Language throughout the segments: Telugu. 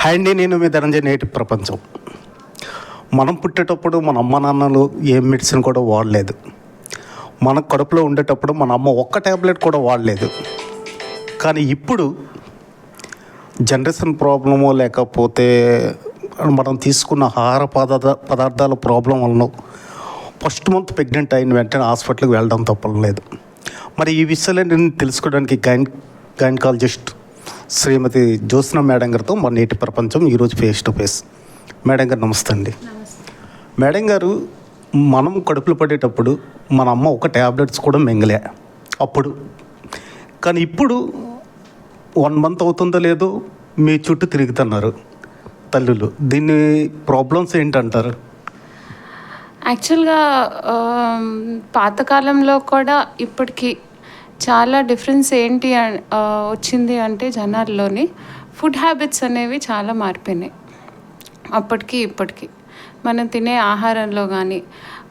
హాయ్ అండి నేను మీ ధనంజయ నేటి ప్రపంచం. మనం పుట్టేటప్పుడు మన అమ్మ నాన్నలు ఏం మెడిసిన్ కూడా వాడలేదు. మన కడుపులో ఉండేటప్పుడు మన అమ్మ ఒక్క ట్యాబ్లెట్ కూడా వాడలేదు. కానీ ఇప్పుడు జనరేషన్ ప్రాబ్లమో లేకపోతే మనం తీసుకున్న ఆహార పదార్థ పదార్థాల ప్రాబ్లం వలన ఫస్ట్ మంత్ ప్రెగ్నెంట్ అయిన వెంటనే హాస్పిటల్కి వెళ్ళడం తప్పలేదు. మరి ఈ విషయాలు నేను తెలుసుకోవడానికి gyn gynaecologist Srimathi Jyotsna madam గారితో మన నేటి ప్రపంచం ఈరోజు ఫేస్ టు ఫేస్ మేడం గారు నమస్తే అండి. మేడం గారు మనం కడుపులో పడేటప్పుడు మన అమ్మ ఒక ట్యాబ్లెట్స్ కూడా మింగలే. అప్పుడు. కానీ ఇప్పుడు వన్ మంత్ అవుతుందో లేదో మీ చుట్టూ తిరుగుతున్నారు తల్లులు. దీన్ని ప్రాబ్లమ్స్ ఏంటంటారు? యాక్చువల్గా పాతకాలంలో కూడా ఇప్పటికీ చాలా డిఫరెన్స్ ఏంటి అన్- వచ్చింది అంటే జనాల్లోని ఫుడ్ హ్యాబిట్స్ అనేవి చాలా మారిపోయినాయి. అప్పటికి ఇప్పటికి. మనం తినే ఆహారంలో కానీ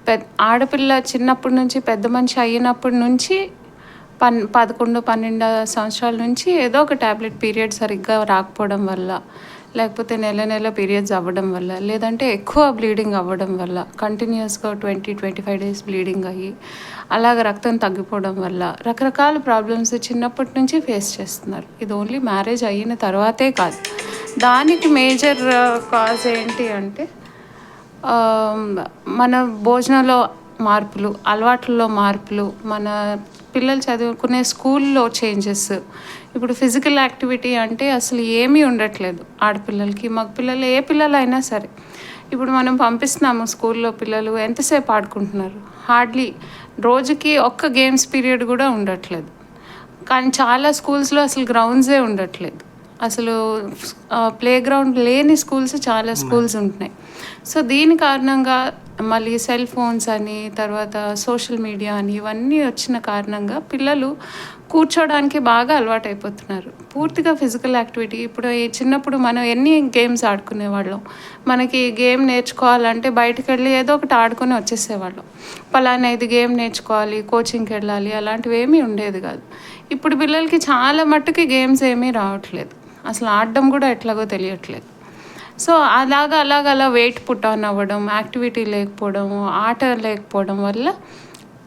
పెద్ద ఆడపిల్ల చిన్నప్పటి నుంచి పెద్ద మనిషి అయినప్పటి నుంచి పన్ పదకొండు పన్నెండు సంవత్సరాల నుంచి ఏదో ఒక ట్యాబ్లెట్ పీరియడ్ సరిగ్గా రాకపోవడం వల్ల లేకపోతే నెల నెల పీరియడ్స్ అవ్వడం వల్ల లేదంటే ఎక్కువ బ్లీడింగ్ అవ్వడం వల్ల కంటిన్యూస్గా twenty twenty five days bleeding అయ్యి అలాగ రక్తం తగ్గిపోవడం వల్ల రకరకాల ప్రాబ్లమ్స్ చిన్నప్పటి నుంచి ఫేస్ చేస్తున్నారు. ఇది ఓన్లీ మ్యారేజ్ అయిన తర్వాతే కాదు. దానికి మేజర్ కాజ్ uh, ఏంటి అంటే um, మన భోజనంలో మార్పులు అలవాట్లలో మార్పులు మన పిల్లలు చదువుకునే స్కూల్లో చేంజెస్. ఇప్పుడు ఫిజికల్ యాక్టివిటీ అంటే అసలు ఏమీ ఉండట్లేదు ఆడపిల్లలకి మగ పిల్లలు ఏ పిల్లలు అయినా సరే. ఇప్పుడు మనం పంపిస్తున్నాము స్కూల్లో పిల్లలు ఎంతసేపు ఆడుకుంటున్నారు? హార్డ్లీ రోజుకి ఒక్క గేమ్స్ పీరియడ్ కూడా ఉండట్లేదు. కానీ చాలా స్కూల్స్లో అసలు గ్రౌండ్సే ఉండట్లేదు. అసలు ప్లే గ్రౌండ్ లేని స్కూల్స్ చాలా స్కూల్స్ ఉంటున్నాయి. సో దీని కారణంగా మళ్ళీ సెల్ ఫోన్స్ అని తర్వాత సోషల్ మీడియా అని ఇవన్నీ వచ్చిన కారణంగా పిల్లలు కూర్చోడానికి బాగా అలవాటు అయిపోతున్నారు పూర్తిగా ఫిజికల్ యాక్టివిటీ ఇప్పుడు ఈ చిన్నప్పుడు మనం ఎన్ని గేమ్స్ ఆడుకునేవాళ్ళం? మనకి గేమ్ నేర్చుకోవాలంటే బయటకు వెళ్ళి ఏదో ఒకటి ఆడుకొని వచ్చేసేవాళ్ళం. పలానా ఇది గేమ్ నేర్చుకోవాలి కోచింగ్కి వెళ్ళాలి అలాంటివి ఏమీ ఉండేది కాదు. ఇప్పుడు పిల్లలకి చాలా మట్టుకి గేమ్స్ ఏమీ రావట్లేదు. అసలు ఆడడం కూడా ఎట్లాగో తెలియట్లేదు. సో అలాగ అలాగ అలా వెయిట్ పుట్ ఆన్ అవ్వడం యాక్టివిటీ లేకపోవడం ఆట లేకపోవడం వల్ల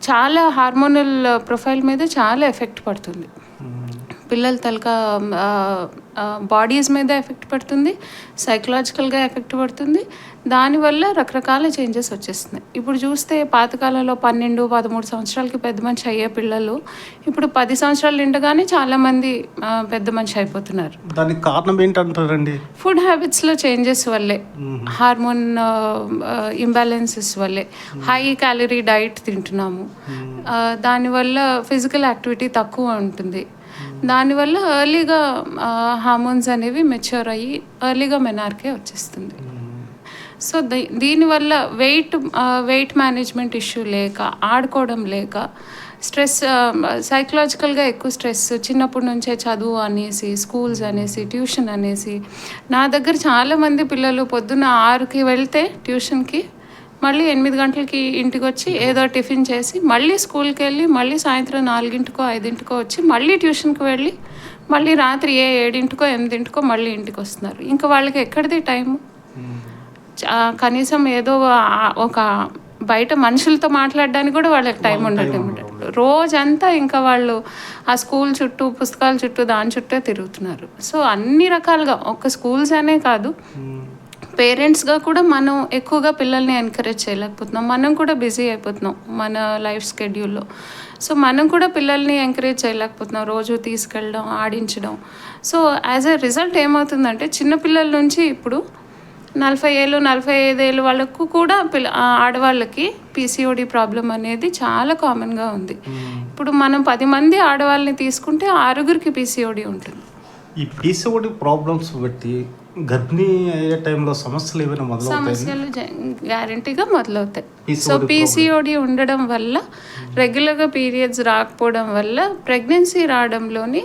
చాలా హార్మోనల్ ప్రొఫైల్ మీద చాలా ఎఫెక్ట్ పడుతుంది. పిల్లల తలక బాడీస్ మీద ఎఫెక్ట్ పడుతుంది సైకలాజికల్గా ఎఫెక్ట్ పడుతుంది. దానివల్ల రకరకాల చేంజెస్ వచ్చేస్తున్నాయి. ఇప్పుడు చూస్తే పాతకాలంలో పన్నెండు పదమూడు సంవత్సరాలకి పెద్ద మనిషి అయ్యే పిల్లలు ఇప్పుడు పది సంవత్సరాలు నిండగానే చాలామంది పెద్ద మనిషి అయిపోతున్నారు. దానికి కారణం ఏంటంటారండి? ఫుడ్ హ్యాబిట్స్లో చేంజెస్ వల్లే. హార్మోన్ ఇంబ్యాలెన్సెస్ వల్లే. హై క్యాలరీ డైట్ తింటున్నాము. దానివల్ల ఫిజికల్ యాక్టివిటీ తక్కువ ఉంటుంది. దానివల్ల ఎర్లీగా హార్మోన్స్ అనేవి మెచ్యూర్ అయ్యి ఎర్లీగా మెనార్కే వచ్చేస్తుంది. సో దీనివల్ల వెయిట్ వెయిట్ మేనేజ్మెంట్ ఇష్యూ లేక ఆడుకోవడం లేక స్ట్రెస్ సైకలాజికల్గా ఎక్కువ స్ట్రెస్ చిన్నప్పటి నుంచే చదువు అనేసి స్కూల్స్ అనేసి ట్యూషన్ అనేసి నా దగ్గర చాలామంది పిల్లలు పొద్దున్న ఆరుకి వెళ్తే ట్యూషన్కి మళ్ళీ ఎనిమిది గంటలకి ఇంటికి వచ్చి ఏదో టిఫిన్ చేసి మళ్ళీ స్కూల్కి వెళ్ళి మళ్ళీ సాయంత్రం నాలుగింటికో ఐదింటికో వచ్చి మళ్ళీ ట్యూషన్కి వెళ్ళి మళ్ళీ రాత్రి ఏ ఏడింటికో ఎనిమిదింటికో మళ్ళీ ఇంటికి వస్తున్నారు ఇంకా వాళ్ళకి ఎక్కడిది టైము? కనీసం ఏదో ఒక బయట మనుషులతో మాట్లాడడానికి కూడా వాళ్ళకి టైం ఉండటం రోజంతా ఇంకా వాళ్ళు ఆ స్కూల్ చుట్టూ పుస్తకాల చుట్టూ దాని చుట్టే తిరుగుతున్నారు. సో అన్ని రకాలుగా ఒక్క స్కూల్స్ అనే కాదు. పేరెంట్స్గా కూడా మనం ఎక్కువగా పిల్లల్ని ఎంకరేజ్ చేయలేకపోతున్నాం. మనం కూడా బిజీ అయిపోతున్నాం మన లైఫ్ స్కెడ్యూల్లో. సో మనం కూడా పిల్లల్ని ఎంకరేజ్ చేయలేకపోతున్నాం. రోజు తీసుకెళ్ళడం ఆడించడం. సో యాజ్ ఎ రిజల్ట్ ఏమవుతుందంటే చిన్నపిల్లల నుంచి ఇప్పుడు నలభై ఏళ్ళు నలభై ఐదేళ్ళు వాళ్ళకు కూడా పిల్ల ఆడవాళ్ళకి పీసీఓడి ప్రాబ్లం అనేది చాలా కామన్గా ఉంది. ఇప్పుడు మనం పది మంది ఆడవాళ్ళని తీసుకుంటే ఆరుగురికి పీసీఓడి ఉంటుంది. ఈ పీసీఓడి ప్రాబ్లమ్స్ బట్టి గర్భిణీ అయ్యే టైంలో సమస్యలు ఏమైనా మొదలవుతాయి? సమస్యలు గ్యారంటీగా మొదలవుతాయి. సో పీసీఓడి ఉండడం వల్ల రెగ్యులర్గా పీరియడ్స్ రాకపోవడం వల్ల ప్రెగ్నెన్సీ రావడంలోని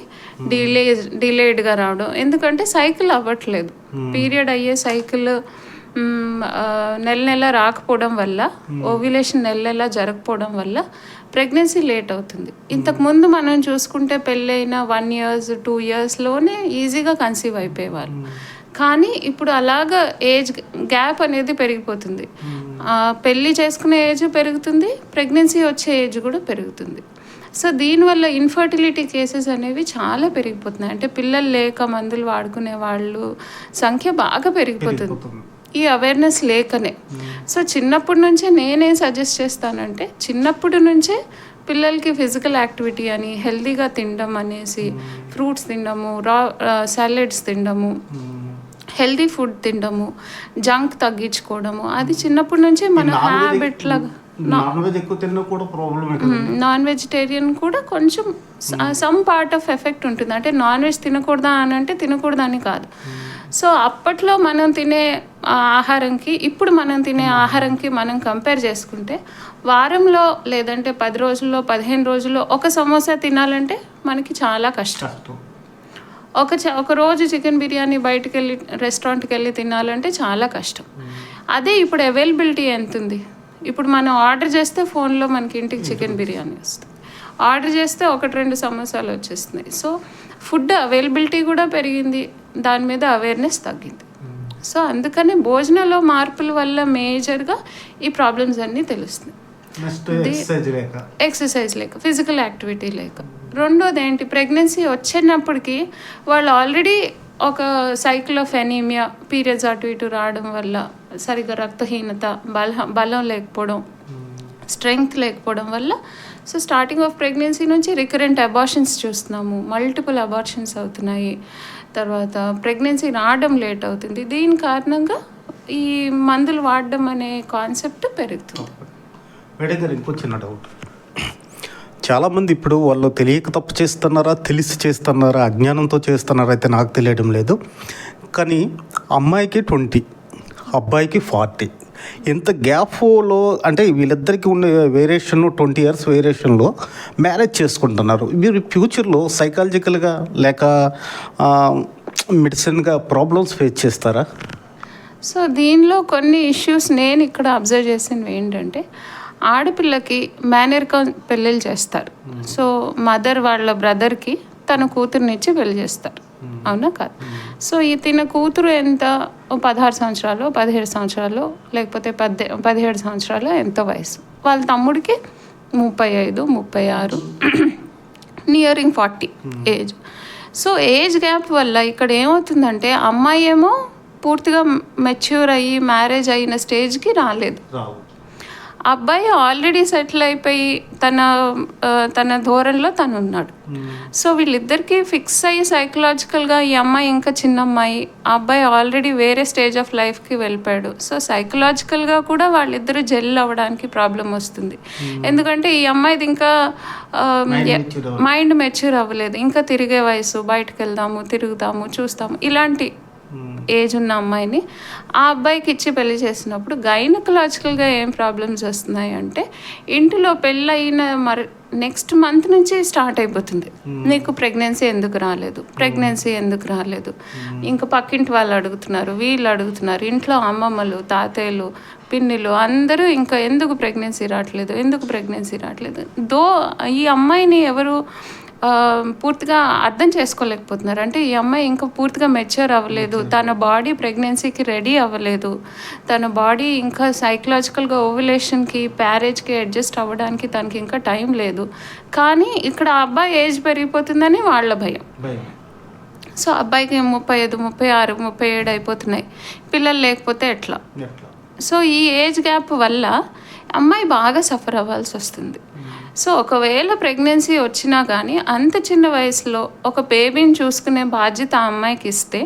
డిలే డిలేడ్గా రావడం. ఎందుకంటే సైకిల్ అవ్వట్లేదు. పీరియడ్ అయ్యే సైకిల్ నెల నెల రాకపోవడం వల్ల ఓవ్యులేషన్ నెల నెల జరగకపోవడం వల్ల ప్రెగ్నెన్సీ లేట్ అవుతుంది. ఇంతకు ముందు మనం చూసుకుంటే పెళ్ళైన వన్ ఇయర్స్ టూ ఇయర్స్లోనే ఈజీగా కన్సీవ్ అయిపోయేవాళ్ళు. కానీ ఇప్పుడు అలాగ ఏజ్ గ్యాప్ అనేది పెరిగిపోతుంది. ఆ, పెళ్ళి చేసుకునే ఏజ్ పెరుగుతుంది ప్రెగ్నెన్సీ వచ్చే ఏజ్ కూడా పెరుగుతుంది. సో దీనివల్ల ఇన్ఫర్టిలిటీ కేసెస్ అనేవి చాలా పెరిగిపోతున్నాయి. అంటే పిల్లలు లేక మందులు వాడుకునే వాళ్ళు సంఖ్య బాగా పెరిగిపోతుంది. ఈ అవేర్నెస్ లేకనే. సో చిన్నప్పటి నుంచే నేనేం సజెస్ట్ చేస్తానంటే చిన్నప్పటి నుంచే పిల్లలకి ఫిజికల్ యాక్టివిటీ అని హెల్తీగా తినడం అనేసి ఫ్రూట్స్ తినడము రా సాలెడ్స్ తినడము హెల్తీ ఫుడ్ తినడము జంక్ తగ్గించుకోవడము అది చిన్నప్పటి నుంచే మన హ్యాబిట్ లాగా నాన్ వెజ్ ఎక్కువ తిన్నా కూడా ప్రాబ్లమే కదా నాన్ వెజిటేరియన్ కూడా కొంచెం సమ్ పార్ట్ ఆఫ్ ఎఫెక్ట్ ఉంటుంది. అంటే నాన్ వెజ్ తినకూడదా అని అంటే తినకూడదని కాదు. సో అప్పట్లో మనం తినే ఆహారంకి ఇప్పుడు మనం తినే ఆహారంకి మనం కంపేర్ చేసుకుంటే వారంలో లేదంటే పది రోజుల్లో పదిహేను రోజుల్లో ఒక సమోసా తినాలంటే మనకి చాలా కష్టం. ఒక చ- ఒక రోజు చికెన్ బిర్యానీ బయటకు వెళ్ళి రెస్టారెంట్కి వెళ్ళి తినాలంటే చాలా కష్టం. అదే ఇప్పుడు అవైలబిలిటీ ఎంత ఉంది ఇప్పుడు మనం ఆర్డర్ చేస్తే ఫోన్లో మనకి ఇంటికి చికెన్ బిర్యానీ వస్తుంది. ఆర్డర్ చేస్తే ఒకటి రెండు సమోసాలు వచ్చేస్తున్నాయి. సో ఫుడ్ అవైలబిలిటీ కూడా పెరిగింది. దాని మీద అవేర్నెస్ తగ్గింది. సో అందుకనే భోజనంలో మార్పుల వల్ల మేజర్గా ఈ ప్రాబ్లమ్స్ అన్నీ తెలుస్తున్నాయి. ఎక్సర్సైజ్ లేక. ఎక్సర్సైజ్ లేక ఫిజికల్ యాక్టివిటీ లేక. రెండోది ఏంటి ప్రెగ్నెన్సీ వచ్చినప్పటికీ వాళ్ళు ఆల్రెడీ ఒక సైకిల్ ఆఫ్ ఎనీమియా పీరియడ్స్ అటు ఇటు రావడం వల్ల సరిగ్గా రక్తహీనత బల బలం లేకపోవడం స్ట్రెంగ్త్ లేకపోవడం వల్ల సో స్టార్టింగ్ ఆఫ్ ప్రెగ్నెన్సీ నుంచి రికరెంట్ అబార్షన్స్ చూస్తున్నాము. మల్టిపుల్ అబార్షన్స్ అవుతున్నాయి. తర్వాత ప్రెగ్నెన్సీ రావడం లేట్ అవుతుంది. దీని కారణంగా ఈ మందులు వాడడం అనే కాన్సెప్ట్ పెరుగుతుంది. మేడం గారు ఇంకో చిన్న డౌట్ చాలామంది ఇప్పుడు వాళ్ళు తెలియక తప్పు చేస్తున్నారా తెలిసి చేస్తున్నారా అజ్ఞానంతో చేస్తున్నారా అయితే నాకు తెలియడం లేదు. కానీ అమ్మాయికి ట్వంటీ అబ్బాయికి ఫార్టీ. ఇంత గ్యాప్లో అంటే వీళ్ళిద్దరికీ ఉన్న వేరియేషన్ ట్వంటీ ఇయర్స్ వేరియేషన్లో మ్యారేజ్ చేసుకుంటున్నారు. మీరు ఫ్యూచర్లో సైకాలజికల్గా లేక మెడిసిన్గా ప్రాబ్లమ్స్ ఫేస్ చేస్తారా? సో దీనిలో కొన్ని ఇష్యూస్ నేను ఇక్కడ అబ్జర్వ్ చేసినవి ఏంటంటే ఆడపిల్లకి మేనరికం పెళ్ళిళ్ళు చేస్తారు. సో మదర్ వాళ్ళ బ్రదర్కి తన కూతురునిచ్చి పెళ్ళి చేస్తారు. అవునా కాదు? సో ఈ తిన కూతురు ఎంత? పదహారు సంవత్సరాలు పదిహేడు సంవత్సరాలు లేకపోతే పద్దె పదిహేడు సంవత్సరాలు ఎంతో వయసు? వాళ్ళ తమ్ముడికి ముప్పై ఐదు ముప్పై ఆరు nearing forty age. So age gap వల్ల ఇక్కడ ఏమవుతుందంటే అమ్మాయి ఏమో పూర్తిగా మెచ్యూర్ అయ్యి మ్యారేజ్ అయిన స్టేజ్కి రాలేదు. అబ్బాయి ఆల్రెడీ సెటిల్ అయిపోయి తన తన ధోరణిలో తను ఉన్నాడు. సో వీళ్ళిద్దరికీ ఫిక్స్ అయ్యి సైకలాజికల్గా ఈ అమ్మాయి ఇంకా చిన్న అమ్మాయి ఆ అబ్బాయి ఆల్రెడీ వేరే స్టేజ్ ఆఫ్ లైఫ్కి వెళ్ళిపోయాడు. సో సైకలాజికల్గా కూడా వాళ్ళిద్దరూ జెల్ అవ్వడానికి ప్రాబ్లం వస్తుంది. ఎందుకంటే ఈ అమ్మాయిది ఇంకా మైండ్ మెచ్యూర్ అవ్వలేదు. ఇంకా తిరిగే వయసు బయటకు వెళ్దాము తిరుగుదాము చూస్తాము. ఇలాంటి ఏజ్ ఉన్న అమ్మాయిని ఆ అబ్బాయికి ఇచ్చి పెళ్ళి చేసినప్పుడు గైనకలాజికల్గా ఏం ప్రాబ్లమ్స్ వస్తున్నాయి అంటే ఇంటిలో పెళ్ళయిన మరి నెక్స్ట్ మంత్ నుంచి స్టార్ట్ అయిపోతుంది. నీకు ప్రెగ్నెన్సీ ఎందుకు రాలేదు? ప్రెగ్నెన్సీ ఎందుకు రాలేదు? ఇంకా పక్కింటి వాళ్ళు అడుగుతున్నారు వీళ్ళు అడుగుతున్నారు ఇంట్లో అమ్మమ్మలు తాతయ్యలు పిన్నిలు అందరూ ఇంకా ఎందుకు ప్రెగ్నెన్సీ రావట్లేదు? ఎందుకు ప్రెగ్నెన్సీ రావట్లేదు? దో ఈ అమ్మాయిని ఎవరు పూర్తిగా అర్థం చేసుకోలేకపోతున్నారు. అంటే ఈ అమ్మాయి ఇంకా పూర్తిగా మెచ్యూర్ అవ్వలేదు. తన బాడీ ప్రెగ్నెన్సీకి రెడీ అవ్వలేదు. తన బాడీ ఇంకా సైకలాజికల్గా ఓవులేషన్కి ప్యారేజ్కి అడ్జస్ట్ అవ్వడానికి తనకి ఇంకా టైం లేదు. కానీ ఇక్కడ ఆ అబ్బాయి ఏజ్ పెరిగిపోతుందని వాళ్ళ భయం. సో అబ్బాయికి ముప్పై ఐదు ముప్పై ఆరు ముప్పై ఏడు అయిపోతున్నాయి. పిల్లలు లేకపోతే ఎట్లా? సో ఈ ఏజ్ గ్యాప్ వల్ల అమ్మాయి బాగా సఫర్ అవ్వాల్సి వస్తుంది. సో ఒకవేళ ప్రెగ్నెన్సీ వచ్చినా కానీ అంత చిన్న వయసులో ఒక బేబీని చూసుకునే బాధ్యత ఆ అమ్మాయికి ఇస్తే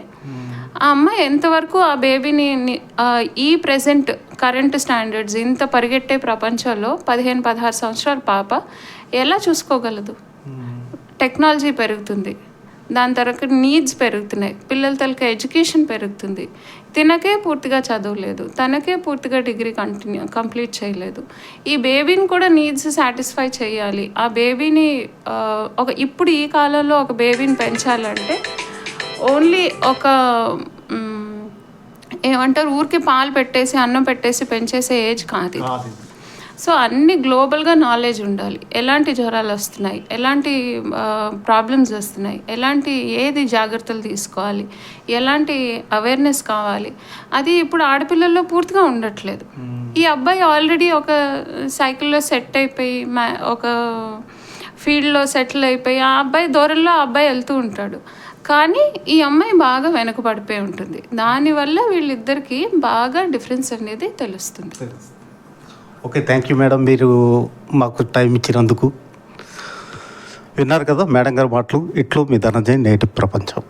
ఆ అమ్మాయి ఎంతవరకు ఆ బేబీని ఈ ప్రజెంట్ కరెంట్ స్టాండర్డ్స్ ఇంత పరిగెట్టే ప్రపంచంలో పదిహేను పదహారు సంవత్సరాల పాప ఎలా చూసుకోగలదు? టెక్నాలజీ పెరుగుతుంది. దాని తర్వాత నీడ్స్ పెరుగుతున్నాయి. పిల్లల తలక ఎడ్యుకేషన్ పెరుగుతుంది. తినకే పూర్తిగా చదవలేదు. తనకే పూర్తిగా డిగ్రీ కంటిన్యూ కంప్లీట్ చేయలేదు. ఈ బేబీని కూడా నీడ్స్ సాటిస్ఫై చేయాలి. ఆ బేబీని ఒక ఇప్పుడు ఈ కాలంలో ఒక బేబీని పెంచాలంటే ఓన్లీ ఒక ఏమంటారు? ఊరికి పాలు పెట్టేసి అన్నం పెట్టేసి పెంచేసే ఏజ్ కాదు సో అన్ని గ్లోబల్గా నాలెడ్జ్ ఉండాలి. ఎలాంటి జ్వరాలు వస్తున్నాయి? ఎలాంటి ప్రాబ్లమ్స్ వస్తున్నాయి? ఎలాంటి ఏది జాగ్రత్తలు తీసుకోవాలి? ఎలాంటి అవేర్నెస్ కావాలి? అది ఇప్పుడు ఆడపిల్లల్లో పూర్తిగా ఉండట్లేదు. ఈ అబ్బాయి ఆల్రెడీ ఒక సైకిల్లో సెట్ అయిపోయి ఒక ఫీల్డ్లో సెటిల్ అయిపోయి ఆ అబ్బాయి దూరంలో ఆ అబ్బాయి వెళ్తూ ఉంటాడు. కానీ ఈ అమ్మాయి బాగా వెనకబడిపోయి ఉంటుంది. దానివల్ల వీళ్ళిద్దరికి బాగా డిఫరెన్స్ అనేది తెలుస్తుంది. ఓకే థ్యాంక్ యూ మేడం మీరు మాకు టైం ఇచ్చినందుకు. విన్నారు కదా మేడం గారి మాటలు? ఇట్లు మీ ధనంజయ్ నేటి ప్రపంచం.